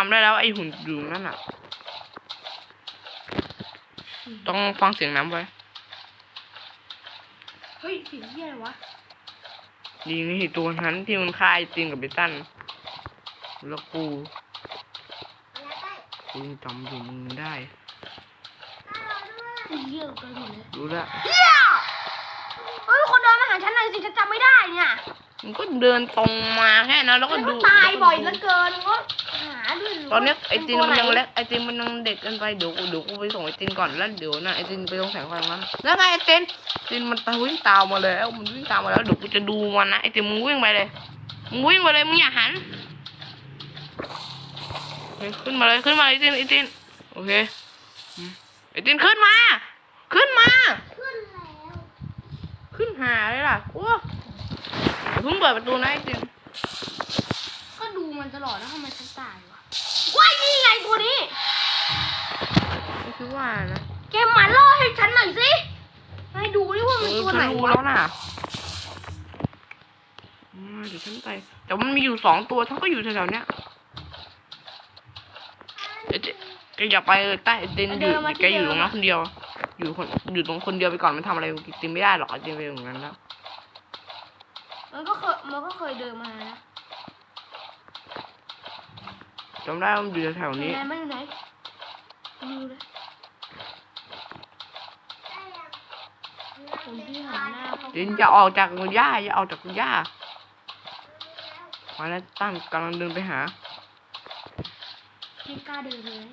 จำได้แล้วไอ้หุ่นอยู่นั่นอะ ต้องฟังเสียงน้ำไว้ เฮ้ยเสียงเหี้ยอะไรวะดีนี่ตัวนั้นที่มันฆ่าไอ้ตินกับเบตันแล้วกูกูยังจำอยู่มึงได้ไอ้เหี้ยกันหมดเลยรู้ละเหี้ยเฮ้ยคนเดินมาหาฉันหน่อยสิฉันจำไม่ได้เนี่ย มึงก็เดินตรงมาแค่นั้นแล้วก็มันดูก็ตายบ่อยเหลือเกินก็หาด้วยตอนเนี้ยไอ้ตินมันยังป็ตัวไหเล็กไอ้ตินมันยังเด็กเกินไปเดี๋ยวกูเดี๋ยวกูไปส่งไอ้ตินก่อนแล้วเดี๋ยวนะไอ้ตินไปลงแสงไฟตรงนั้นแล้วไงไอ้ตินตินมันตามวิ่งตามมาแล้วมันวิ่งตามมาแล้วเดี๋ยวกูจะดูมันนะไอ้ตินมึงวิ่งไปเลยมึงวิ่งไปเลยมึงอย่าหันโอเคขึ้นมาเลยขึ้นมาเลยไอ้ตินไอ้ตินโอเคอืมไอ้ตินขึ้นมา ขึ้นมา ขึ้นแล้วขึ้นหาเลยล่ะโอ้อย่า เพิ่งเปิดประตูนะไอ้ตินก็ดูมันตลอดแล้วทำไมฉันตายวะว้ายนี่ไงตัวนี้ ไม่คิดว่านะแกหมันล่อให้ฉันหน่อยสิให้ดูดิว่าเอมันอตัวฉัไหนนรู้วะแล้วน่ะอ่าเดี๋ยวฉันไปแต่มันมีอยู่สองตัวฉันก็อยู่แถวๆเนี้ยเดี๋ยวจะแกอย่าไปเลยใต้ไอ้ตินอยู่แกอยู่ตรงนั้นคนเดียว อยู่คนอยู่ตรงคนเดียวไปก่อนมันทำอะไรตินไม่ได้หรอกไอ้ตินไปตรงนั้นแล้ว มันก็เคยมันก็เคยเดินมานะจำได้ว่ามันอยู่แถวอๆยู่นี้ ไหนมันอยู่ไหนดูเลยผมที่หันหน้าเข้าตินจะออกจากหญ้าอย่าออกจากหญ้ามาแล้วตั้งกำลังเดินไปหาไม่กล้าเดินเลยนะ